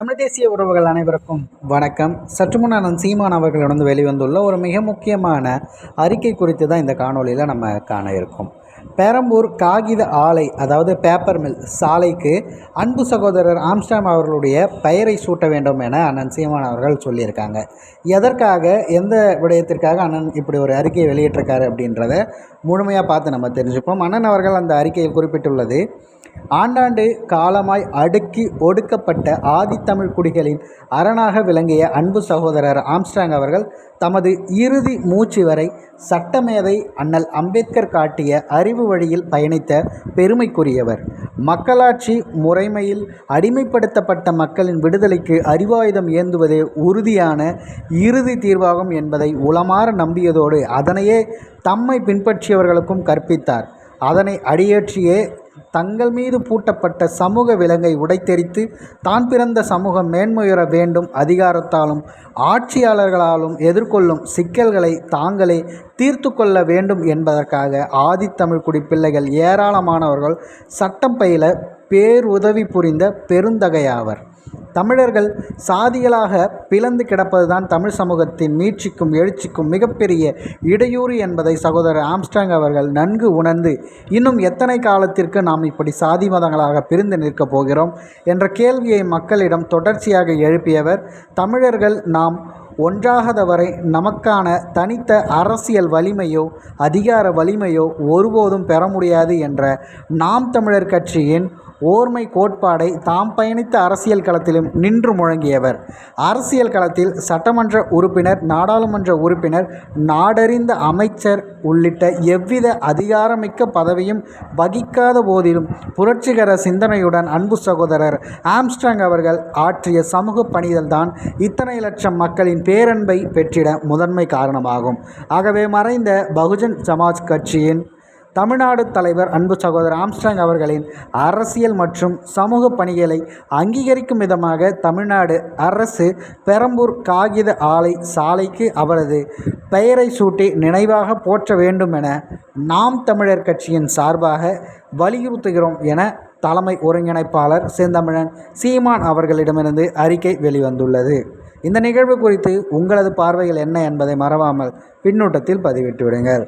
தமிழ் தேசிய உறவுகள் அனைவருக்கும் வணக்கம். சற்று முன் சீமான் அவர்களிடம் வெளிவந்துள்ள ஒரு மிக முக்கியமான அறிக்கை குறித்து தான் இந்த காணொளியில் நம்ம காண இருக்கோம். பெரம்பூர் காகித ஆலை அதாவது பேப்பர் மில் சாலைக்கு அன்பு சகோதரர் ஆம்ஸ்டாம் அவர்களுடைய பெயரை சூட்ட வேண்டும் என அண்ணன் சீமான் அவர்கள் சொல்லியிருக்காங்க. எதற்காக எந்த விடயத்திற்காக அண்ணன் இப்படி ஒரு அறிக்கையை வெளியிட்டிருக்காரு அப்படின்றத முழுமையாக பார்த்து நம்ம தெரிஞ்சுப்போம். அண்ணன் அவர்கள் அந்த அறிக்கையில் குறிப்பிட்டுள்ளது ஆண்டாண்டு காலமாய் அடுக்கி ஒடுக்கப்பட்ட ஆதித்தமிழ் குடிகளின் அரணாக விளங்கிய அன்பு சகோதரர் ஆம்ஸ்டாங் அவர்கள் தமது இறுதி மூச்சு வரை சட்டமேதை அண்ணல் அம்பேத்கர் காட்டிய அறிவு வழியில் பயணித்த பெருமைக்குரியவர். மக்களாட்சி முறைமையில் அடிமைப்படுத்தப்பட்ட மக்களின் விடுதலைக்கு அறிவாயுதம் ஏந்துவதே உறுதியான இறுதி தீர்வாகும் என்பதை உளமாற நம்பியதோடு அதனையே தம்மை பின்பற்றியவர்களுக்கும் கற்பித்தார். அதனை அடியேற்றியே தங்கள் மீது பூட்டப்பட்ட சமூக விலங்கை உடைத்தெறித்து தான் பிறந்த சமூகம் மேன்மையுற வேண்டும் அதிகாரத்தாலும் ஆட்சியாளர்களாலும் எதிர்கொள்ளும் சிக்கல்களை தாங்களே தீர்த்து கொள்ள வேண்டும் என்பதற்காக ஆதித்தமிழ் குடி பிள்ளைகள் ஏராளமானவர்கள் சட்டம் பயில பேருதவி புரிந்த பெருந்தகையாவர். தமிழர்கள் சாதிகளாக பிளந்து கிடப்பதுதான் தமிழ் சமூகத்தின் மீட்சிக்கும் எழுச்சிக்கும் மிகப்பெரிய இடையூறு என்பதை சகோதரர் ஆம்ஸ்டாங் அவர்கள் நன்கு உணர்ந்து இன்னும் எத்தனை காலத்திற்கு நாம் இப்படி சாதி மதங்களாக பிரிந்து நிற்கப் போகிறோம்? என்ற கேள்வியை மக்களிடம் தொடர்ச்சியாக எழுப்பியவர் தமிழர்கள் நாம் ஒன்றாகாதவரை நமக்கான தனித்த அரசியல் வலிமையோ அதிகார வலிமையோ ஒருபோதும் பெற முடியாது என்ற நாம் தமிழர் கட்சியின் ஓர்மை கோட்பாடை தாம் பயணித்த அரசியல் களத்திலும் நின்று முழங்கியவர். அரசியல் களத்தில் சட்டமன்ற உறுப்பினர் நாடாளுமன்ற உறுப்பினர் நாடறிந்த அமைச்சர் உள்ளிட்ட எவ்வித அதிகாரமிக்க பதவியும் வகிக்காத போதிலும் புரட்சிகர சிந்தனையுடன் அன்பு சகோதரர் ஆம்ஸ்டாங் அவர்கள் ஆற்றிய சமூக பணிதல்தான் இத்தனை லட்சம் மக்களின் பேரன்பை பெற்றிட முதன்மை காரணமாகும். ஆகவே மறைந்த பகுஜன் சமாஜ் கட்சியின் தமிழ்நாடு தலைவர் அன்பு சகோதரர் ஆம்ஸ்டாங் அவர்களின் அரசியல் மற்றும் சமூக பணிகளை அங்கீகரிக்கும் விதமாக தமிழ்நாடு அரசு பெரம்பூர் காகித ஆலை சாலைக்கு அவரது பெயரை சூட்டி நினைவாக போற்ற வேண்டும் என நாம் தமிழர் கட்சியின் சார்பாக வலியுறுத்துகிறோம் என தலைமை ஒருங்கிணைப்பாளர் செந்தமிழன் சீமான் அவர்களிடமிருந்து அறிக்கை வெளிவந்துள்ளது. இந்த நிகழ்வு குறித்து உங்களது பார்வைகள் என்ன என்பதை மறவாமல் பின்னூட்டத்தில் பதிவிட்டு விடுங்கள்